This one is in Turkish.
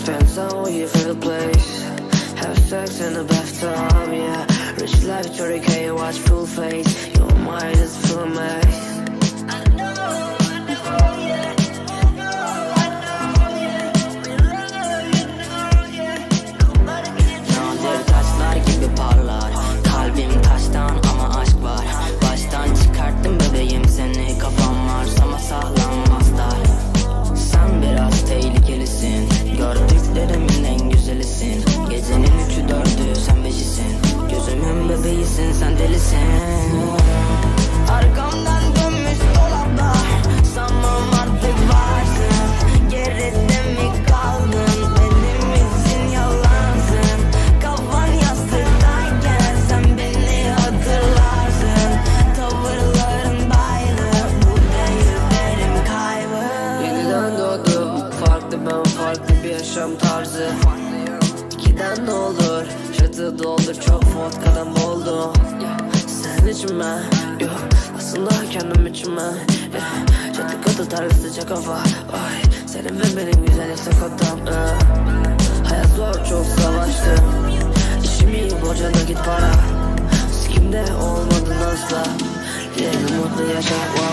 Spend some weed for the place. Have sex in the bathtub, yeah. Rich life, 30k, watch full face. Your mind is full of mess. Yaşam tarzı. İkiden ne olur Şatı doldur çok vodkadan boldum İçme Yok aslında kendim içme yeah. Çatı katı tarih sıcak hava. Ay, Senin ve benim güzel yasak odam eh. Hayat zor çok savaştım İşim iyi borcana git para. Sikimde olmadın asla. Diyelim mutlu yaşa wow